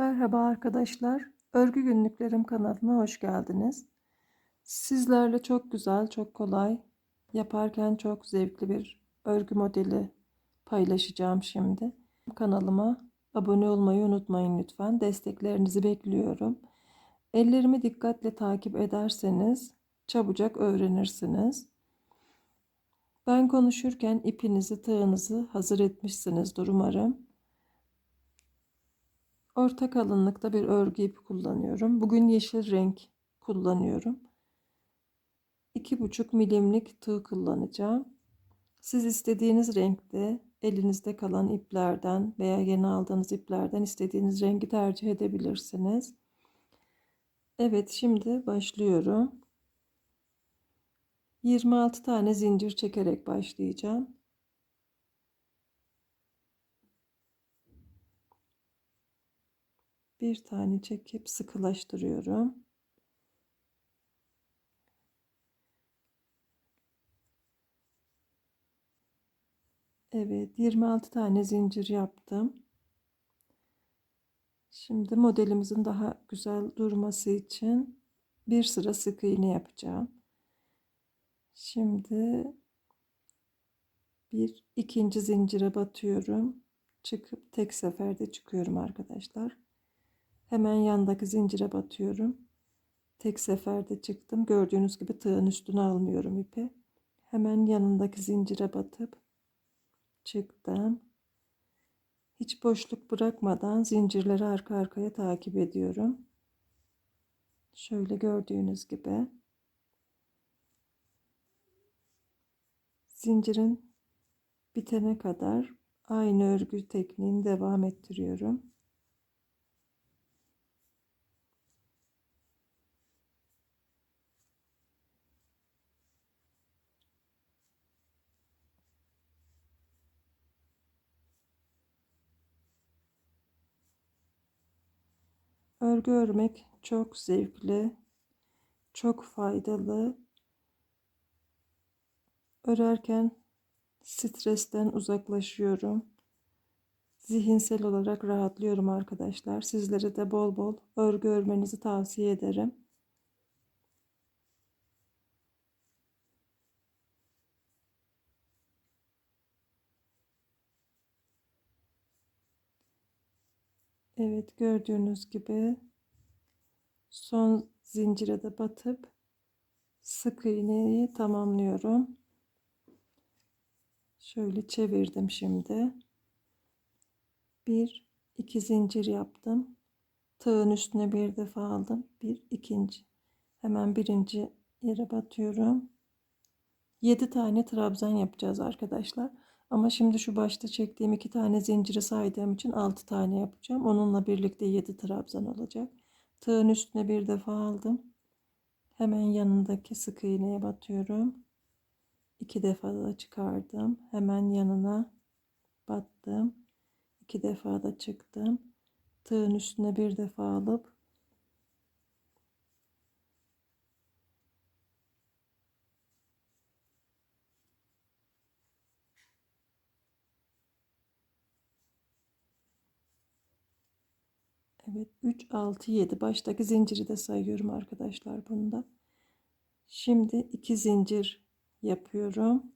Merhaba arkadaşlar. Örgü Günlüklerim kanalına hoş geldiniz. Sizlerle çok güzel, çok kolay, yaparken çok zevkli bir örgü modeli paylaşacağım şimdi. Kanalıma abone olmayı unutmayın lütfen. Desteklerinizi bekliyorum. Ellerimi dikkatle takip ederseniz çabucak öğrenirsiniz. Ben konuşurken ipinizi, tığınızı hazır etmişsinizdir umarım. Orta kalınlıkta bir örgü ipi kullanıyorum. Bugün yeşil renk kullanıyorum. 2,5 milimlik tığ kullanacağım. Siz istediğiniz renkte elinizde kalan iplerden veya yeni aldığınız iplerden istediğiniz rengi tercih edebilirsiniz. Evet şimdi başlıyorum. 26 tane zincir çekerek başlayacağım. Bir tane çekip sıkılaştırıyorum. Evet 26 tane zincir yaptım. Şimdi modelimizin daha güzel durması için bir sıra sık iğne yapacağım. Şimdi bir ikinci zincire batıyorum. Çıkıp tek seferde çıkıyorum arkadaşlar. Hemen yandaki zincire batıyorum. Tek seferde çıktım. Gördüğünüz gibi tığın üstüne almıyorum ipi. Hemen yanındaki zincire batıp çıktım. Hiç boşluk bırakmadan zincirleri arka arkaya takip ediyorum. Şöyle gördüğünüz gibi. Zincirin bitene kadar aynı örgü tekniğini devam ettiriyorum. Örgü örmek çok zevkli, çok faydalı. Örerken stresten uzaklaşıyorum. Zihinsel olarak rahatlıyorum arkadaşlar. Sizlere de bol bol örgü örmenizi tavsiye ederim. Evet gördüğünüz gibi son zincire de batıp sık iğneyi tamamlıyorum. Şöyle çevirdim şimdi. Bir iki zincir yaptım. Tığın üstüne bir defa aldım. Bir ikinci. Hemen birinci yere batıyorum. 7 tane trabzan yapacağız arkadaşlar. Ama şimdi şu başta çektiğim iki tane zinciri saydığım için 6 tane yapacağım. Onunla birlikte 7 trabzan olacak. Tığın üstüne bir defa aldım. Hemen yanındaki sık iğneye batıyorum. İki defa da çıkardım. Hemen yanına battım. İki defa da çıktım. Tığın üstüne bir defa alıp Evet 3 6 7 baştaki zinciri de sayıyorum arkadaşlar bunda. Şimdi 2 zincir yapıyorum.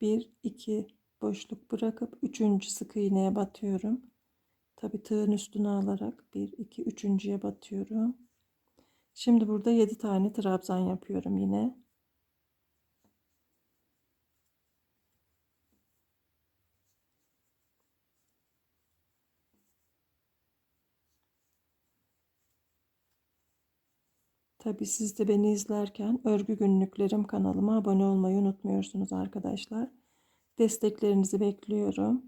1 2 boşluk bırakıp 3. sık iğneye batıyorum. Tabi tığın üstüne alarak 1 2 3.'ye batıyorum. Şimdi burada 7 tane trabzan yapıyorum yine. Tabi siz de beni izlerken örgü günlüklerim kanalıma abone olmayı unutmuyorsunuz arkadaşlar. Desteklerinizi bekliyorum.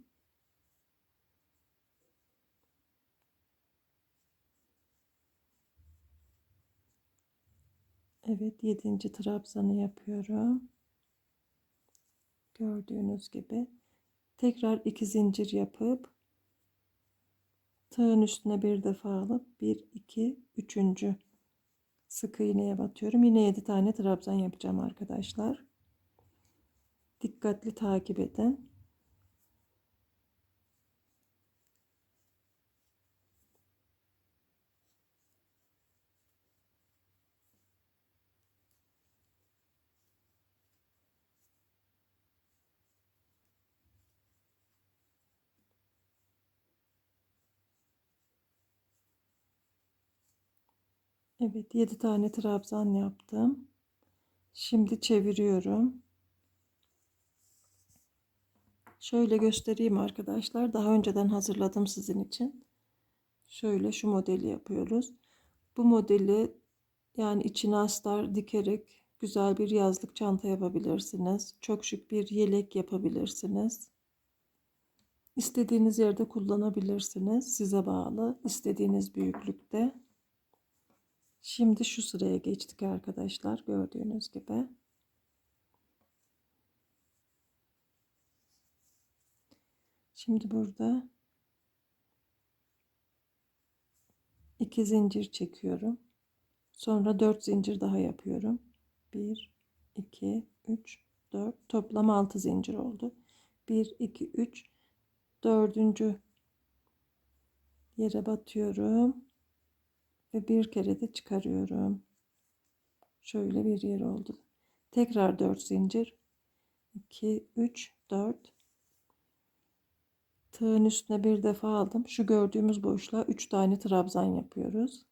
Evet 7. trabzanı yapıyorum. Gördüğünüz gibi tekrar iki zincir yapıp tığın üstüne bir defa alıp 1 2 3 sık iğneye batıyorum. Yine 7 tane trabzan yapacağım arkadaşlar. Dikkatli takip edin. Evet 7 tane trabzan yaptım. Şimdi çeviriyorum. Şöyle göstereyim arkadaşlar. Daha önceden hazırladım sizin için. Şöyle şu modeli yapıyoruz. Bu modeli yani içine astar dikerek güzel bir yazlık çanta yapabilirsiniz. Çok şık bir yelek yapabilirsiniz. İstediğiniz yerde kullanabilirsiniz. Size bağlı. İstediğiniz büyüklükte. Şimdi şu sıraya geçtik arkadaşlar. Gördüğünüz gibi. Şimdi burada iki zincir çekiyorum. Sonra dört zincir daha yapıyorum. 1 2 3 4 toplam 6 zincir oldu. 1 2 3 dördüncü yere batıyorum ve bir kere de çıkarıyorum. Şöyle bir yer oldu. Tekrar 4 zincir 2 3 4 tığın üstüne bir defa aldım. Şu gördüğümüz boşluğa 3 tane trabzan yapıyoruz.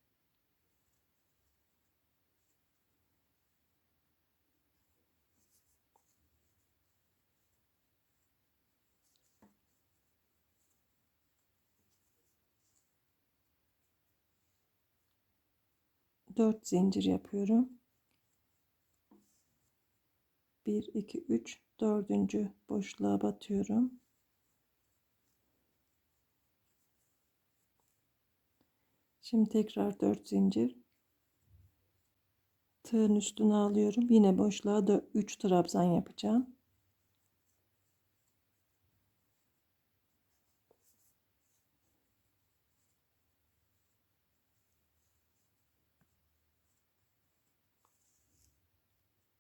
Dört zincir yapıyorum. 1 2 3 dördüncü boşluğa batıyorum. Şimdi tekrar 4 zincir. Tığın üstüne alıyorum. Yine boşluğa 3 trabzan yapacağım.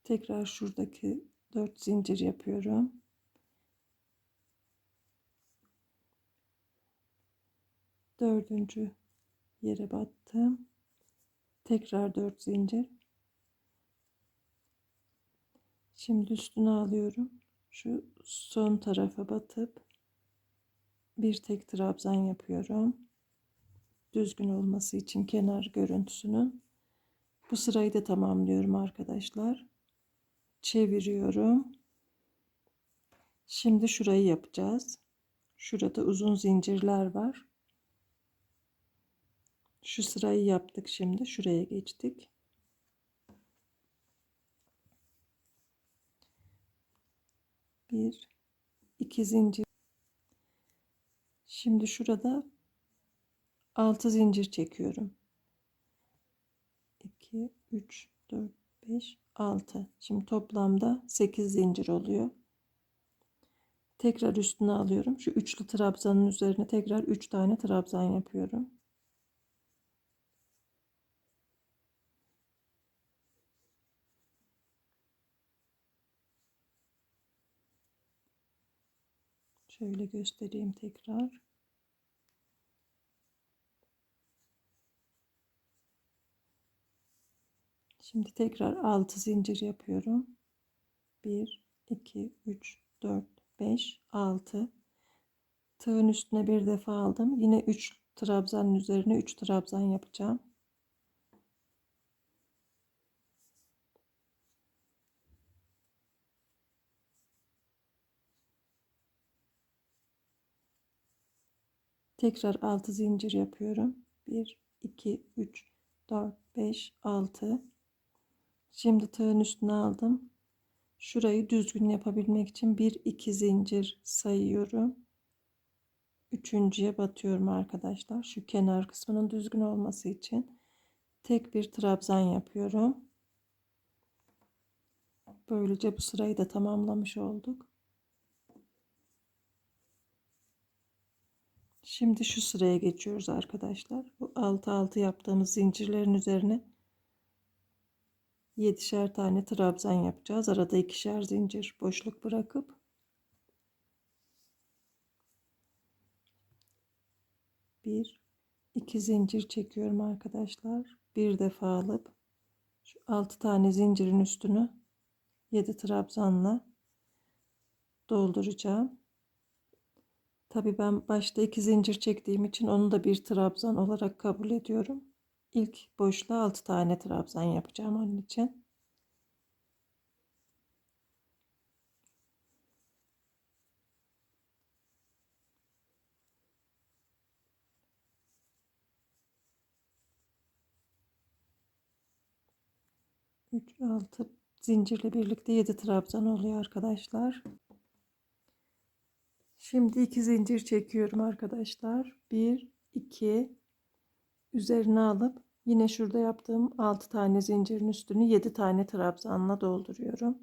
Tekrar şuradaki 4 zincir yapıyorum. Dördüncü yere battım. Tekrar 4 zincir. Şimdi üstüne alıyorum. Şu son tarafa batıp bir tek trabzan yapıyorum. Düzgün olması için kenar görüntüsünün. Bu sırayı da tamamlıyorum arkadaşlar. Çeviriyorum. Şimdi şurayı yapacağız. Şurada uzun zincirler var. Şu sırayı yaptık şimdi. Şuraya geçtik. Bir, iki zincir. Şimdi şurada altı zincir çekiyorum. 2, 3, 4, 5, 6. Şimdi toplamda 8 zincir oluyor. Tekrar üstüne alıyorum. Şu üçlü trabzanın üzerine tekrar 3 tane trabzan yapıyorum. Şöyle göstereyim tekrar. Şimdi tekrar 6 zincir yapıyorum. 1 2 3 4 5 6 Tığın üstüne bir defa aldım. Yine 3 trabzanın üzerine 3 trabzan yapacağım. Tekrar 6 zincir yapıyorum. 1 2 3 4 5 6 Şimdi tığın üstüne aldım. Şurayı düzgün yapabilmek için 1 2 zincir sayıyorum. Üçüncüye batıyorum arkadaşlar. Şu kenar kısmının düzgün olması için tek bir trabzan yapıyorum. Böylece bu sırayı da tamamlamış olduk. Şimdi şu sıraya geçiyoruz arkadaşlar. Bu 6 6 yaptığımız zincirlerin üzerine 7'şer tane trabzan yapacağız. Arada ikişer zincir boşluk bırakıp bir iki zincir çekiyorum arkadaşlar. Bir defa alıp şu 6 tane zincirin üstünü 7 trabzanla dolduracağım. Tabi ben başta iki zincir çektiğim için onu da bir trabzan olarak kabul ediyorum. İlk boşluğa 6 tane trabzan yapacağım onun için. Üç, altı zincirle birlikte 7 trabzan oluyor arkadaşlar. Şimdi iki zincir çekiyorum arkadaşlar. 1 2 üzerine alıp yine şurada yaptığım 6 tane zincirin üstünü 7 tane trabzanla dolduruyorum.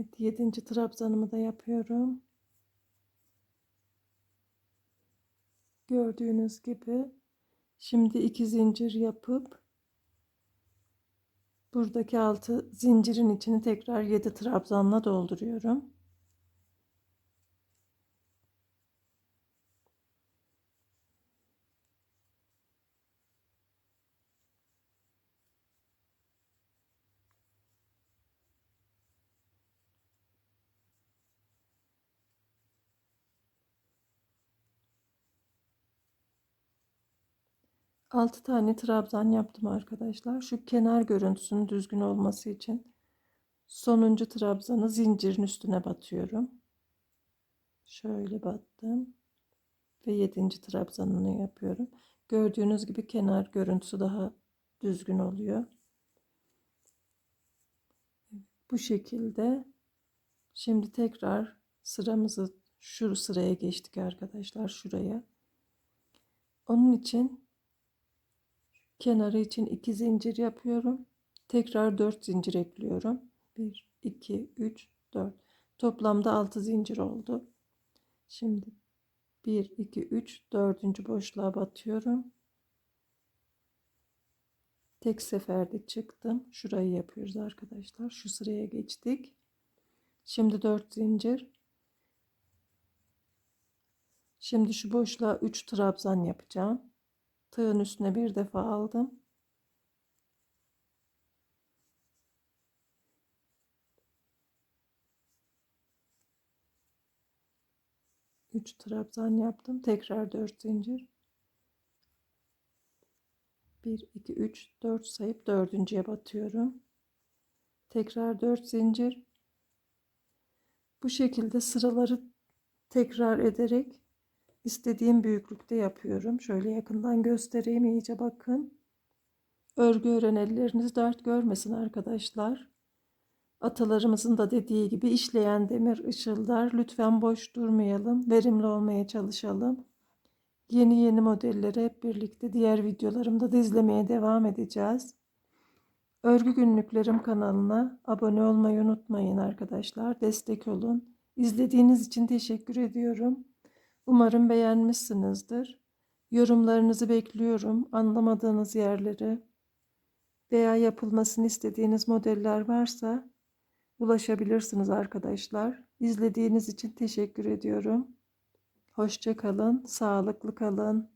Evet, 7. trabzanımı da yapıyorum. Gördüğünüz gibi şimdi iki zincir yapıp buradaki altı zincirin içini tekrar 7 trabzanla dolduruyorum. Altı tane trabzan yaptım arkadaşlar. Şu kenar görüntüsünün düzgün olması için sonuncu trabzanı zincirin üstüne batıyorum. Şöyle battım ve yedinci trabzanını yapıyorum. Gördüğünüz gibi kenar görüntüsü daha düzgün oluyor. Bu şekilde şimdi tekrar sıramızı şu sıraya geçtik arkadaşlar şuraya. Onun için kenarı için 2 zincir yapıyorum. Tekrar 4 zincir ekliyorum. 1 2 3 4. Toplamda 6 zincir oldu. Şimdi 1 2 3 4. boşluğa batıyorum. Tek seferde çıktım. Şurayı yapıyoruz arkadaşlar. Şu sıraya geçtik. Şimdi 4 zincir. Şimdi şu boşluğa 3 trabzan yapacağım. Tığın üstüne bir defa aldım. Üç trabzan yaptım. Tekrar dört zincir. 1, 2, 3, 4 sayıp dördüncüye batıyorum. Tekrar 4 zincir. Bu şekilde sıraları tekrar ederek istediğim büyüklükte yapıyorum. Şöyle yakından göstereyim iyice bakın. Örgü ören elleriniz dert görmesin arkadaşlar. Atalarımızın da dediği gibi işleyen demir ışıldar. Lütfen boş durmayalım. Verimli olmaya çalışalım. Yeni yeni modelleri hep birlikte diğer videolarımda da izlemeye devam edeceğiz. Örgü Günlüklerim kanalına abone olmayı unutmayın arkadaşlar. Destek olun. İzlediğiniz için teşekkür ediyorum. Umarım beğenmişsinizdir. Yorumlarınızı bekliyorum. Anlamadığınız yerleri veya yapılmasını istediğiniz modeller varsa ulaşabilirsiniz arkadaşlar. İzlediğiniz için teşekkür ediyorum. Hoşça kalın, sağlıklı kalın.